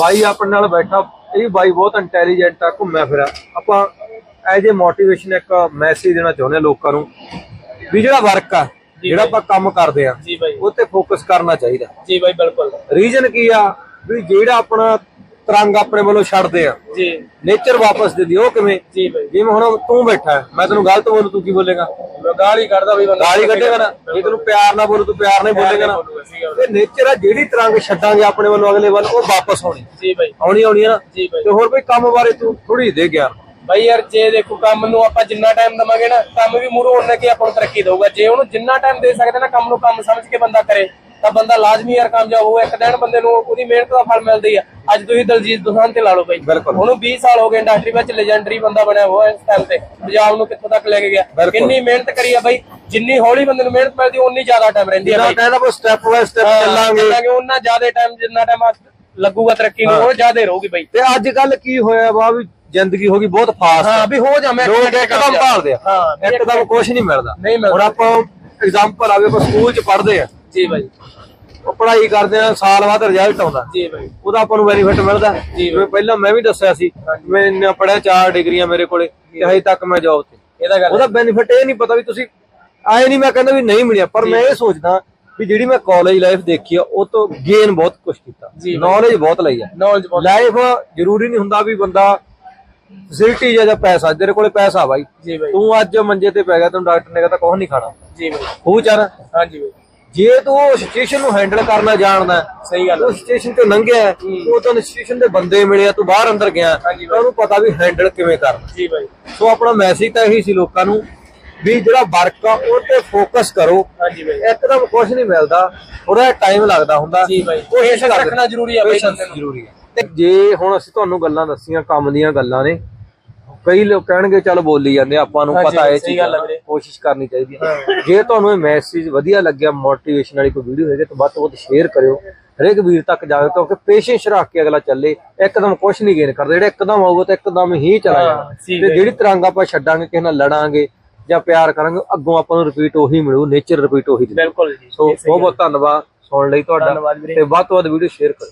ਬਾਈ ਆਪਣੇ ਨਾਲ ਬੈਠਾ ਇਹ ਬਾਈ ਬਹੁਤ ਇੰਟੈਲੀਜੈਂਟ ਆ ਘੁੰਮਿਆ ਫਿਰਿਆ। ਆਪਾਂ ਐਜ ਏ ਮੋਟੀਵੇਸ਼ਨ ਇੱਕ ਮੈਸੇਜ ਦੇਣਾ ਚਾਹੁੰਦੇ ਆ ਲੋਕਾਂ ਨੂੰ ਵੀ ਜਿਹੜਾ ਵਰਕ ਆ ਜਿਹੜਾ ਆਪਾਂ ਕੰਮ ਕਰਦੇ ਆ ਜੀ ਬਾਈ। ਉਹ ਤੇ ਫੋਕਸ ਕਰਨਾ ਚਾਹੀਦਾ। ਜੀ ਬਾਈ ਬਿਲਕੁਲ। ਰੀਜਨ ਕੀ ਆ? ਵੀ ਜਿਹੜਾ ਆਪਣਾ ਤਰੰਗ ਆਪਣੇ ਵੱਲੋਂ ਛੱਡਦੇ ਆ। ਜੀ। ਨੇਚਰ ਵਾਪਸ ਦਿੰਦੀ ਉਹ ਕਿਵੇਂ? ਜੀ ਬਾਈ। ਜਿਵੇਂ ਹੁਣ ਤੂੰ ਬੈਠਾ ਹੈ, ਮੈਂ ਤੈਨੂੰ ਗਲਤ ਬੋਲੂ ਤੂੰ ਕੀ ਬੋਲੇਗਾ? ਗਾਲੀ ਕੱਢਦਾ ਬਈ ਬੰਦਾ। ਗਾਲੀ ਕੱਢੇਗਾ ਨਾ। ਜੇ ਤੈਨੂੰ ਪਿਆਰ ਨਾਲ ਬੋਲੂ ਤੂੰ ਪਿਆਰ ਨਾਲ ਹੀ ਬੋਲੇਗਾ ਨਾ। ਤੇ ਨੇਚਰ ਆ ਜਿਹੜੀ ਤਰੰਗ ਛੱਡਾਂਗੇ ਆਪਣੇ ਵੱਲੋਂ ਅਗਲੇ ਵੱਲ ਉਹ ਵਾਪਸ ਆਉਣੀ। ਜੀ ਬਾਈ। ਆਉਣੀ ਆਉਣੀ ਨਾ। ਜੀ ਬਾਈ। ਤੇ ਹੋਰ ਕੋਈ ਕੰਮ ਬਾਰੇ ਤੂੰ ਥੋੜੀ ਦੇ ਗਿਆਨ ਬਾਈ ਯਾਰ ਜੇ ਦੇਖੋ ਕੰਮ ਨੂੰ ਆਪਾਂ ਜਿੰਨਾ ਟਾਈਮ ਦਵਾਂਗੇ ਨਾ ਕੰਮ ਵੀ ਮੂਰੋਂ ਉਹਨਾਂ ਕੀ ਆਪਾਂ ਨੂੰ ਤਰੱਕੀ ਦਊਗਾ। ਜੇ ਉਹਨੂੰ ਜਿੰਨਾ ਟਾਈਮ ਦੇ ਸਕਦੇ ਨਾ ਕੰਮ ਨੂੰ ਕੰਮ ਸਮਝ ਕੇ ਬੰਦਾ ਕਰੇ। ਤਾਂ ਬੰਦਾ ਲਾਜ਼ਮੀ ਯਾਰ ਕਾਮਯਾਬ ਹੋਊ ਇੱਕ ਦਿਨ ਬੰਦੇ ਨੂੰ ਉਹਦੀ ਮਿਹਨਤ ਦਾ ਫਲ ਮਿਲਦਾ ਆ। ਅੱਜ ਤੁਸੀਂ ਦਲਜੀਤ ਦੋਸਾਂਝ ਤੇ ਲਾ ਲਓ ਬਾਈ। ਉਹਨੂੰ 20 ਸਾਲ ਹੋ ਗਏ ਇੰਡਸਟਰੀ ਵਿੱਚ ਲੈਜੈਂਡਰੀ ਬੰਦਾ ਬਣਿਆ ਹੋਇਆ ਇਸ ਟਾਈਮ ਤੇ। ਪੰਜਾਬ ਨੂੰ ਕਿੱਥੋਂ ਤੱਕ ਲੈ ਕੇ ਗਿਆ। ਕਿੰਨੀ ਮਿਹਨਤ ਕਰੀ ਆ ਬਾਈ। ਜਿੰਨੀ ਹੌਲੀ ਬੰਦੇ ਨੂੰ ਮਿਹਨਤ ਮਿਲਦੀ ਉਨੀ ਜ਼ਿਆਦਾ ਟਾਈਮ ਰਹਿੰਦੀ ਆ ਬਾਈ। ਕਹਿੰਦਾ ਬਸ ਸਟੈਪ ਬਾਈ ਸਟੈਪ ਚੱਲਾਂਗੇ। ਉਹਨਾਂ ਜ਼ਿਆਦਾ ਟਾਈਮ ਜਿੰਨਾ ਟਾਈਮ ਲੱਗੂਗਾ ਤਰੱਕੀ ਨੂੰ ਉਹ ਜ਼ਿਆਦਾ ਰਹੂਗੀ ਬਾਈ। ਤੇ ਅੱਜ ਕੱਲ ਕੀ ਹੋਇਆ ਵਾ ਵੀ ਜ਼ਿੰਦਗੀ ਹੋ ਗਈ ਬਹੁਤ ਫਾਸਟ ਹਾਂ ਵੀ ਹੋ ਜਾ ਮੈਂ ਇੱਕਦਮ ਭਾਲਦੇ ਆ। ਹਾਂ ਇੱਕਦਮ ਕੁਝ ਨਹੀਂ ਮਿਲਦਾ। ਹੁਣ ਆਪਾਂ ਐਗਜ਼ਾਮਪਲ ਆਵੇ ਆਪਾਂ ਸਕੂਲ ਚ ਪੜ੍ਹਦੇ ਆ। ਜੀ ਬਾਈ। ਉਹ ਪੜ੍ਹਾਈ ਕਰਦੇ ਆ ਸਾਲ ਬਾਅਦ ਰਿਜ਼ਲਟ ਆਉਂਦਾ। ਜੀ ਬਾਈ। ਉਹਦਾ ਆਪਾਂ ਨੂੰ ਬੈਨੀਫਿਟ ਮਿਲਦਾ। ਜੀ। ਜਿਵੇਂ ਪਹਿਲਾਂ ਮੈਂ ਵੀ ਦੱਸਿਆ ਸੀ ਮੈਂ ਇੰਨਾ ਪੜਿਆ ਚਾਰ ਡਿਗਰੀਆਂ ਮੇਰੇ ਕੋਲੇ ਤੇ ਹਜੇ ਤੱਕ ਮੈਂ ਜੌਬ ਤੇ। ਇਹਦਾ ਗੱਲ ਉਹਦਾ ਬੈਨੀਫਿਟ ਇਹ ਨਹੀਂ ਪਤਾ ਵੀ ਤੁਸੀਂ ਆਏ ਨਹੀਂ ਮੈਂ ਕਹਿੰਦਾ ਵੀ ਨਹੀਂ ਮਿਲਿਆ ਪਰ ਮੈਂ ਇਹ ਸੋਚਦਾ ਵੀ ਜਿਹੜੀ ਮੈਂ ਕਾਲਜ ਲਾਈਫ ਦੇਖੀ ਆ ਉਹ ਤੋਂ ਗੇਨ ਬਹੁਤ ਕੁਝ ਕੀਤਾ। ਨੌਲੇਜ ਬਹੁਤ ਲਈ ਆ। ਨੌਲੇਜ ਬਹੁਤ ਲਾਈਫ ਜ਼ਰੂਰੀ ਨਹੀਂ ਹੁੰਦਾ ਵੀ ਬੰਦਾ ਫੈਸਿਲਿਟੀ ਜਾਂ ਪੈਸਾ ਤੇਰੇ ਕੋਲੇ ਪੈਸਾ ਬਾਈ। ਤੂੰ ਅੱਜ ਮੰਜੇ ਤੇ ਪੈ ਗਿਆ ਤੈਨੂੰ ਡਾਕਟਰ ਨੇ ਕਹਿੰਦਾ ਕੁਝ ਨਹੀਂ ਖਾਣਾ। ਜੀ ਬਾਈ। ਉਹ ਚਾਰ ਹਾਂਜੀ ਬਾਈ। ਜੇ ਤੂੰ ਉਹ ਸਿਚੁਏਸ਼ਨ ਨੂੰ ਹੈਂਡਲ ਕਰਨਾ ਜਾਣਦਾ ਸਹੀ ਗੱਲ ਉਹ ਸਿਚੁਏਸ਼ਨ ਤੋਂ ਲੰਘਿਆ ਉਹ ਤੁਹਾਨੂੰ ਸਿਚੁਏਸ਼ਨ ਦੇ ਬੰਦੇ ਮਿਲੇ ਆ, ਤੂੰ ਬਾਹਰ ਅੰਦਰ ਗਿਆ ਉਹਨੂੰ ਪਤਾ ਵੀ ਹੈਂਡਲ ਕਿਵੇਂ ਕਰਨਾ। ਜੀ ਬਾਈ। ਸੋ ਆਪਣਾ ਮੈਸੇਜ ਤਾਂ ਇਹੀ ਸੀ ਲੋਕਾਂ ਨੂੰ ਵੀ ਜਿਹੜਾ ਵਰਕ ਆ ਉਹ ਤੇ ਫੋਕਸ ਕਰੋ। ਹਾਂਜੀ ਬਾਈ। ਇੱਕਦਮ ਕੁਝ ਨਹੀਂ ਮਿਲਦਾ ਥੋੜਾ ਟਾਈਮ ਲੱਗਦਾ ਹੁੰਦਾ। ਜੀ ਬਾਈ। ਕਰਦੇ- ਰੱਖਣਾ ਜ਼ਰੂਰੀ ਆ ਬਾਈ ਜ਼ਰੂਰੀ ਹੈ ਤੇ ਜੇ ਹੁਣ ਅਸੀਂ ਤੁਹਾਨੂੰ ਗੱਲਾਂ ਦੱਸੀਆਂ ਕੰਮ ਦੀਆਂ ਗੱਲਾਂ ਨੇ ਕਈ ਲੋਕ ਕਹਿਣਗੇ ਚੱਲ ਬੋਲੀ ਜਾਂਦੇ ਆਪਾਂ ਨੂੰ ਪਤਾ ਇਹ ਸਹੀ ਚੀਜ਼ ਗੱਲ ਆ ਵੀਰੇ। ਕੋਸ਼ਿਸ਼ ਕਰਨੀ ਚਾਹੀਦੀ ਹੈ। ਜੇ ਤੁਹਾਨੂੰ ਇਹ ਮੈਸੇਜ ਵਧੀਆ ਲੱਗਿਆ ਮੋਟੀਵੇਸ਼ਨ ਵਾਲੀ ਕੋਈ ਵੀਡੀਓ ਹੈਗੀ ਤਾਂ ਵੱਧ ਤੋਂ ਵੱਧ ਸ਼ੇਅਰ ਕਰਿਓ। ਹਰੇਕ ਵੀਰ ਤੱਕ ਜਾਵੇ ਕਿਉਂਕਿ ਪੇਸ਼ੈਂਸ ਰੱਖ ਕੇ ਅਗਲਾ ਚੱਲੇ ਇੱਕਦਮ ਕੁਝ ਨਹੀਂ ਗੇਨ ਕਰਦਾ। ਜਿਹੜਾ ਇੱਕਦਮ ਆਊਗਾ ਤਾਂ ਇੱਕਦਮ ਹੀ ਚਲਾ ਹਾਂ, ਜਾਣਾ ਤੇ। ਜਿਹੜੀ ਤਰੰਗ ਆਪਾਂ ਛੱਡਾਂਗੇ ਕਿਸੇ ਨਾਲ ਲੜਾਂਗੇ ਜਾਂ ਪਿਆਰ ਕਰਾਂਗੇ ਅੱਗੋਂ ਆਪਾਂ ਨੂੰ ਰਿਪੀਟ ਉਹੀ ਮਿਲੂ ਨੇਚਰ ਰਿਪੀਟ ਉਹੀ ਦਿੰਦਾ। ਬਿਲਕੁਲ ਜੀ ਸੋ ਬਹੁਤ ਬਹੁਤ ਧੰਨਵਾਦ ਸੁਣ ਲਈ ਤੁਹਾਡਾ। ਧੰਨਵਾਦ ਵੀਰੇ। ਤੇ ਵੱਧ ਤੋਂ ਵੱਧ ਵੀਡੀਓ ਸ਼ੇਅਰ ਕਰੋ